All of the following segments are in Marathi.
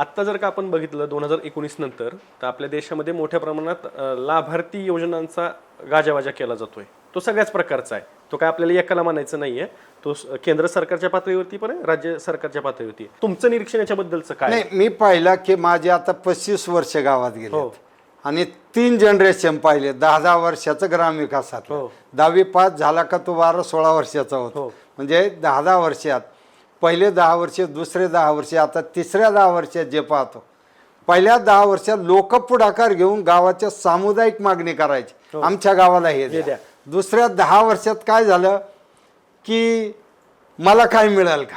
आत्ता जर का आपण बघितलं दोन हजार एकोणीस नंतर तर आपल्या देशामध्ये मोठ्या प्रमाणात लाभार्थी योजनांचा गाजावाजा केला जातोय तो सगळ्याच प्रकारचा आहे तो काय आपल्याला एकाला म्हणायचं नाहीये तो केंद्र सरकारच्या पातळीवरती पण आहे राज्य सरकारच्या पातळीवरती. तुमचं निरीक्षण याच्याबद्दलचं काय नाही मी पाहिला की माझे आता पस्तीस वर्ष गावात गेले हो. आणि तीन जनरेशन पाहिले दहा दहा वर्षाचं ग्रामविकासात हो. दहावी पास झाला का तो बारा सोळा वर्षाचा होतो हो. म्हणजे दहा दहा वर्षात पहिले दहा वर्ष दुसरे दहा वर्ष आता तिसऱ्या दहा वर्षात जे पाहतो. पहिल्या दहा वर्षात लोक पुढाकार घेऊन गावाच्या सामुदायिक मागणी करायची. आमच्या गावाला हे हे द्या. दुसऱ्या दहा वर्षात काय झालं की मला काय मिळेल का?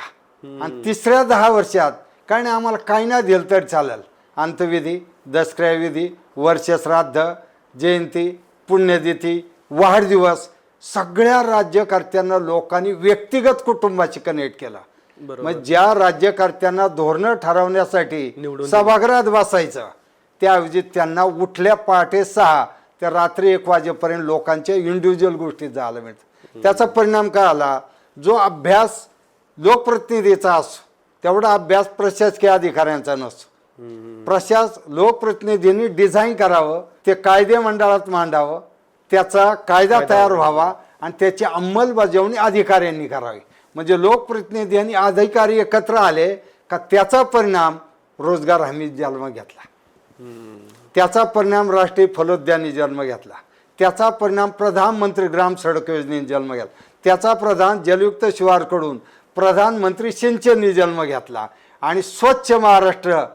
आणि तिसऱ्या दहा वर्षात काय नाही आम्हाला काही नाही दिलं तरी चालेल. अंतविधी दसऱ्याविधी वर्षश्राद्ध जयंती पुण्यतिथी वाढदिवस सगळ्या राज्यकर्त्यांना लोकांनी व्यक्तिगत कुटुंबाशी कनेक्ट केला. मग ज्या राज्यकर्त्यांना धोरणं ठरवण्यासाठी सभागृहात बसायचं त्याऐवजी त्यांना उठल्या पहाटे सहा त्या रात्री एक वाजेपर्यंत लोकांच्या इंडिव्हिज्युअल गोष्टीत जायला मिळतं त्याचा परिणाम काय आला? जो अभ्यास लोकप्रतिनिधीचा असो तेवढा अभ्यास प्रशासकीय अधिकाऱ्यांचा नसतो. प्रशास लोकप्रतिनिधींनी डिझाईन करावं ते कायदे मंडळात मांडावं त्याचा कायदा तयार व्हावा आणि त्याची अंमलबजावणी अधिकाऱ्यांनी करावी. म्हणजे लोकप्रतिनिधी आणि अधिकारी एकत्र आले का त्याचा परिणाम रोजगार हमी जन्म घेतला. त्याचा परिणाम राष्ट्रीय फलोद्याने जन्म घेतला. त्याचा परिणाम प्रधानमंत्री ग्राम सडक योजनेने जन्म घेतला. त्याचा प्रधान जलयुक्त शिवारकडून प्रधानमंत्री सिंचनने जन्म घेतला. आणि स्वच्छ महाराष्ट्र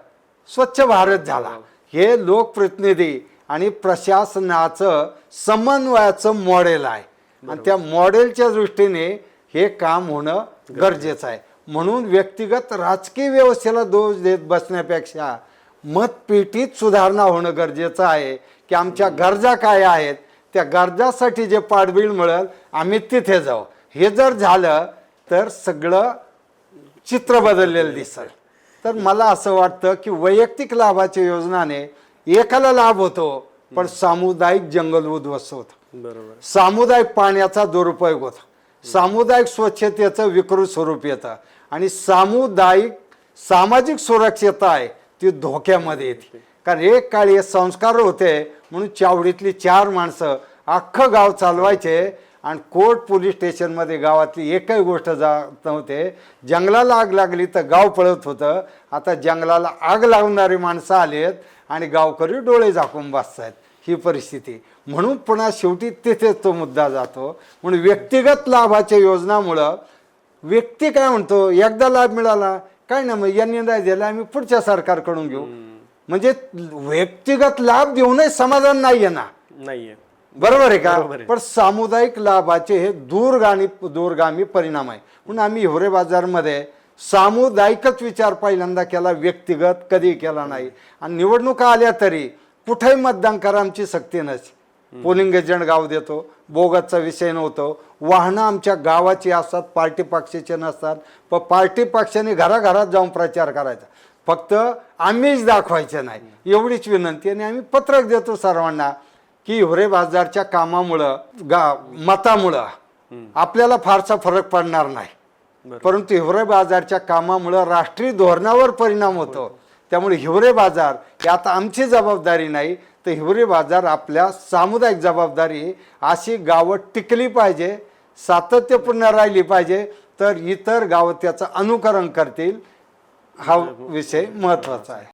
स्वच्छ भारत झाला. हे लोकप्रतिनिधी आणि प्रशासनाचं समन्वयाचं मॉडेल आहे. आणि त्या मॉडेलच्या दृष्टीने हे काम होणं गरजेचं आहे. म्हणून व्यक्तिगत राजकीय व्यवस्थेला दोष देत बसण्यापेक्षा मतपेटीत सुधारणा होणं गरजेचं आहे की आमच्या गरजा काय आहेत त्या गरजासाठी जे पाठबीळ मिळेल आम्ही तिथे जाऊ. हे जर झालं तर सगळं चित्र बदललेलं दिसेल. तर मला असं वाटतं की वैयक्तिक लाभाच्या योजनाने एकाला लाभ होतो पण सामुदायिक जंगल उद्ध्वस्त होतं. बरोबर. सामुदायिक पाण्याचा दुरुपयोग होतो. सामुदायिक स्वच्छतेचं विकृत स्वरूप येतं. आणि सामुदायिक सामाजिक सुरक्षितता आहे ती धोक्यामध्ये येते. कारण एक काळी हे संस्कार होते म्हणून चावडीतली चार माणसं अख्खं गाव चालवायचे आणि कोर्ट पोलीस स्टेशनमध्ये गावातली एकही गोष्ट जात नव्हते. जंगलाला आग लागली तर गाव पळत होतं. आता जंगलाला आग लावणारी माणसं आलेत आणि गावकरी डोळे झाकून बसतायत. ही परिस्थिती. म्हणून पुन्हा शेवटी तिथेच तो मुद्दा जातो. म्हणून व्यक्तिगत लाभाच्या योजनामुळं व्यक्ती काय म्हणतो एकदा लाभ मिळाला काय ना मग यांनी नाही दिला आम्ही पुढच्या सरकारकडून घेऊ. म्हणजे व्यक्तिगत लाभ देऊनही समाधान नाहीये ना. नाहीये बरोबर आहे का? आहे. पण सामुदायिक लाभाचे हे दूरगामी दूरगामी परिणाम आहे. म्हणून आम्ही हिवरे बाजारमध्ये सामुदायिकच विचार पहिल्यांदा केला व्यक्तिगत कधी केला नाही. आणि निवडणुका आल्या तरी कुठेही मतदान करा आमची सक्ती नसते पोलिंग एजंट गाव देतो बोगतचा विषय नव्हतो. वाहनं आमच्या गावाची असतात पार्टी पक्षाचे नसतात. पण पार्टी पक्षाने घराघरात जाऊन प्रचार करायचा. फक्त आम्हीच दाखवायचं नाही. एवढीच विनंती आणि आम्ही पत्रक देतो सर्वांना की हिवरे बाजारच्या कामामुळं गा मतामुळं आपल्याला फारसा फरक पडणार नाही. परंतु हिवरे बाजारच्या कामामुळं राष्ट्रीय धोरणावर परिणाम होतो. त्यामुळे हिवरे बाजार ही आता आमची जबाबदारी नाही तर हिवरे बाजार आपल्या सामुदायिक जबाबदारी अशी गावं टिकली पाहिजे सातत्यपूर्ण राहिली पाहिजे तर इतर गावं त्याचं अनुकरण करतील. हा विषय महत्त्वाचा आहे.